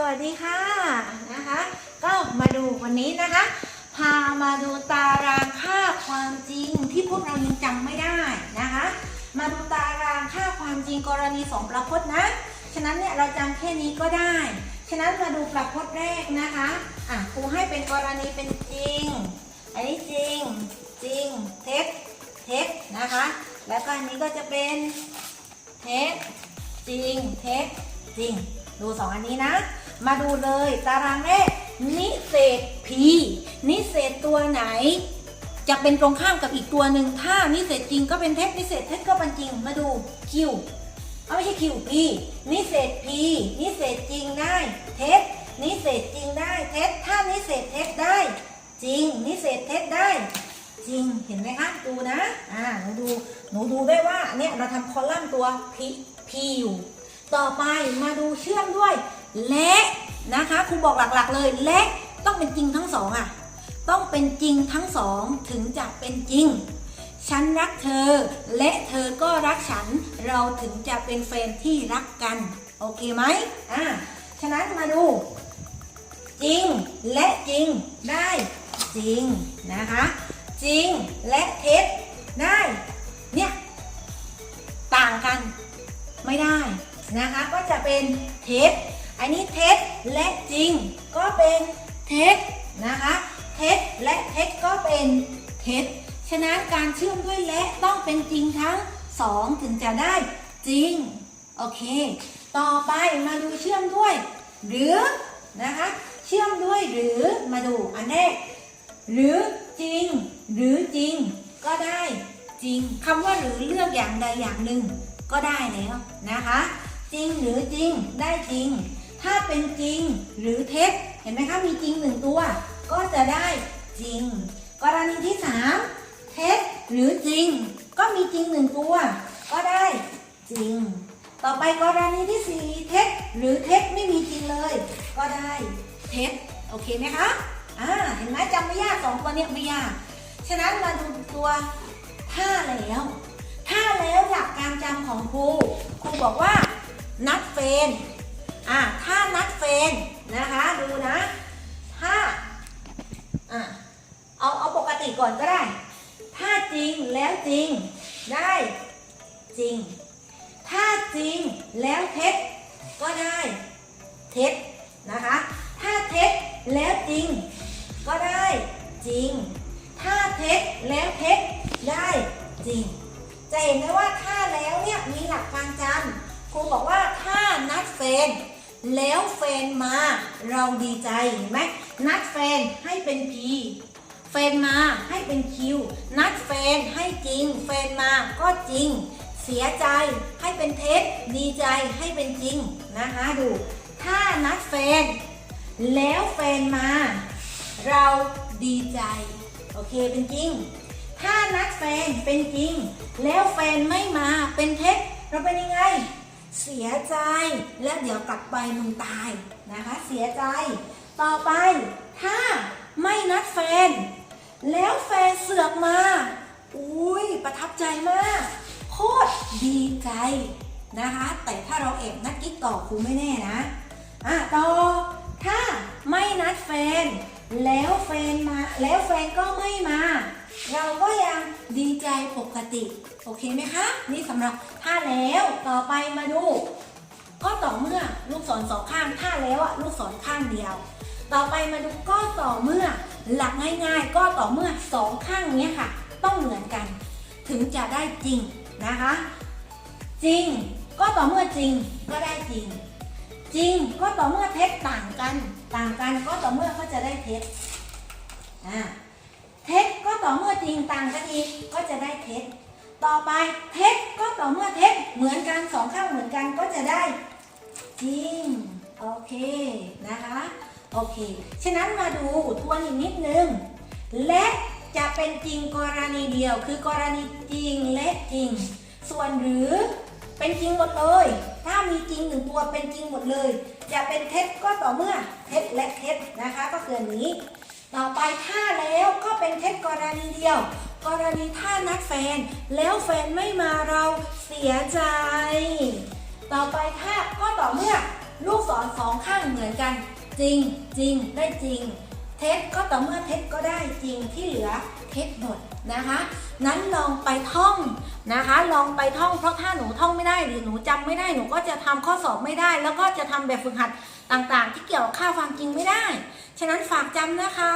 สวัสดีค่ะนะคะ ก็มาดูวันนี้นะคะ พามาดูตารางค่าความจริงที่พวกเรายังจำไม่ได้นะคะ มาดูตารางค่าความจริงกรณีสองประพจน์นะ ฉะนั้นเนี่ยเราจำแค่นี้ก็ได้ ฉะนั้นมาดูประพจน์แรกนะคะอะครูให้เป็นกรณีเป็นจริง อันนี้จริงจริงเท็จเท็จนะคะ แล้วก็อันนี้ก็จะเป็นเท็จจริงเท็จจริง ดูสองอันนี้นะ มาดูเลยตารางแรกนิเศษ p นิเศษตัวไหน จะเป็นตรงข้ามกับอีกตัวหนึ่งถ้านิเศษจริงก็เป็นเท็จนิเศษเท็จก็เป็นจริงมาดู q เอาไม่ใช่ q p นิเศษ p นิเศษจริงได้เท็จนิเศษจริงได้เท็จถ้านิเศษเท็จได้ จริง นิเศษเท็จได้ จริงเห็นไหมคะดูนะอ่าหนูดูหนูดูได้ว่าเนี่ยเราทำคอลัมน์ตัว p p อยู่ ต่อไปมาดูเชื่อมด้วยและนะคะครูบอกหลักๆ เลยและต้องเป็นจริงทั้งสองอะ ต้องเป็นจริงทั้งสองถึงจะเป็นจริง ฉันรักเธอ และเธอก็รักฉัน เราถึงจะเป็นแฟนที่รักกัน โอเคไหมอ่าฉะนั้นมาดู จริงและจริงได้จริงนะคะ จริงและเท็จได้ เนี่ย ต่างกันไม่ได้ นะคะก็จะเป็นเท็จอันนี้เท็จและจริงก็เป็นเท็จนะคะเท็จและเท็จก็เป็นเท็จฉะนั้นการเชื่อมด้วยและต้องเป็นจริงทั้งสองถึงจะได้จริงโอเค ต่อไปมาดูเชื่อมด้วย หรือนะคะเชื่อมด้วยหรือมาดูอันแรกหรือจริง หรือจริง ก็ได้จริงคำว่าหรือเลือกอย่างใดอย่างหนึ่งก็ได้แล้วนะคะ จริงหรือจริงได้จริง ถ้าเป็นจริงหรือเท็จเห็นไหมคะมีจริงหนึ่งตัว ก็จะได้จริง กรณีที่สามเท็จหรือจริง ก็มีจริงหนึ่งตัว ก็ได้จริง ต่อไปกรณีที่สี่เท็จหรือเท็จไม่มีจริงเลย ก็ได้เท็จโอเคไหมคะอ่าเห็นไหมจำไม่ยากสองตัวเนี้ยไม่ยากฉะนั้นมาดูตัวท่าแล้วถ้าแล้วหลักการจำของครูครูบอกว่า นัดเฟนอะถ้านัดเฟนนะคะดูนะถ้าอะเอาเอาปกติก่อนก็ได้ ถ้าจริงแล้วจริงได้จริง ถ้าจริงแล้วเท็จก็ได้เท็จนะคะ ถ้าเท็จแล้วจริง ก็ได้จริง ถ้าเท็จแล้วเท็จได้จริง จะเห็นได้ว่าถ้าแล้วเนี่ยมีหลักการจำ รูบอกว่าถ้านัดแฟน แล้วแฟนมาเราดีใจเห็นไหมนัดแฟนให้เป็น P แฟนมาให้เป็น Q นัดแฟนให้จริง แฟนมาก็จริง เสียใจให้เป็นเท็จดีใจให้เป็นจริงนะคะดู ถ้านัดแฟน แล้วแฟนมา เราดีใจ โอเคเป็นจริง ถ้านัดแฟนเป็นจริง แล้วแฟนไม่มาเป็นเท็จเราเป็นยังไง เสียใจแล้วเดี๋ยวกลับไปมึงตายนะคะ เสียใจ ต่อไปถ้าไม่นัดแฟน แล้วแฟนเสือกมาอุ้ยประทับใจมาก โคตรดีใจนะคะ แต่ถ้าเราเอบนัดกิ๊กต่อครูไม่แน่นะอะต่อถ้าไม่นัดแฟน แล้วแฟนมาแล้วแฟนก็ไม่มา เราก็ยังดีใจปกติ โอเคไหมคะ นี่สำหรับถ้าแล้วต่อไปมาดู ก็ต่อเมื่อลูกศรสองข้างถ้าแล้วอะลูกศรข้างเดียว ต่อไปมาดูก็ต่อเมื่อ หลักง่ายๆ ก็ต่อเมื่อสองข้างเนี้ยค่ะ ต้องเหมือนกัน ถึงจะได้จริงนะคะ จริง ก็ต่อเมื่อจริงก็ได้จริง จริงก็ต่อเมื่อเท็จต่างกัน ต่างกันก็ต่อเมื่อก็จะได้เท็จอ่าเท็จก็ต่อเมื่อจริงต่างกันอีกก็จะได้เท็จต่อไปเท็จก็ต่อเมื่อเท็จเหมือนกันสองข้างเหมือนกันก็จะได้จริงโอเคนะคะโอเค ฉะนั้นมาดูทวนอีกนิดนึง และจะเป็นจริงกรณีเดียว คือกรณีจริงและจริง ส่วนหรือ เป็นจริงหมดเลย ถ้ามีจริงหนึ่งตัวเป็นจริงหมดเลย จะเป็นเท็จก็ต่อเมื่อเท็จและเท็จนะคะ ก็คืออันนี้ ต่อไปถ้าแล้วก็เป็นเท็จกรณีเดียว กรณีถ้านัดแฟน แล้วแฟนไม่มาเราเสียใจ ต่อไปถ้าก็ต่อเมื่อลูกศรสองข้างเหมือนกัน จริงจริงได้จริง เท็จก็ต่อเมื่อเท็จก็ได้จริงที่เหลือ เท็จหมดนะคะ นั้นลองไปท่องนะคะ ลองไปท่องเพราะถ้าหนูท่องไม่ได้หรือหนูจำไม่ได้หนูก็จะทำข้อสอบไม่ได้ แล้วก็จะทำแบบฝึกหัดต่างๆ ที่เกี่ยวกับค่าความจริงไม่ได้ ฉะนั้นฝากจำนะคะ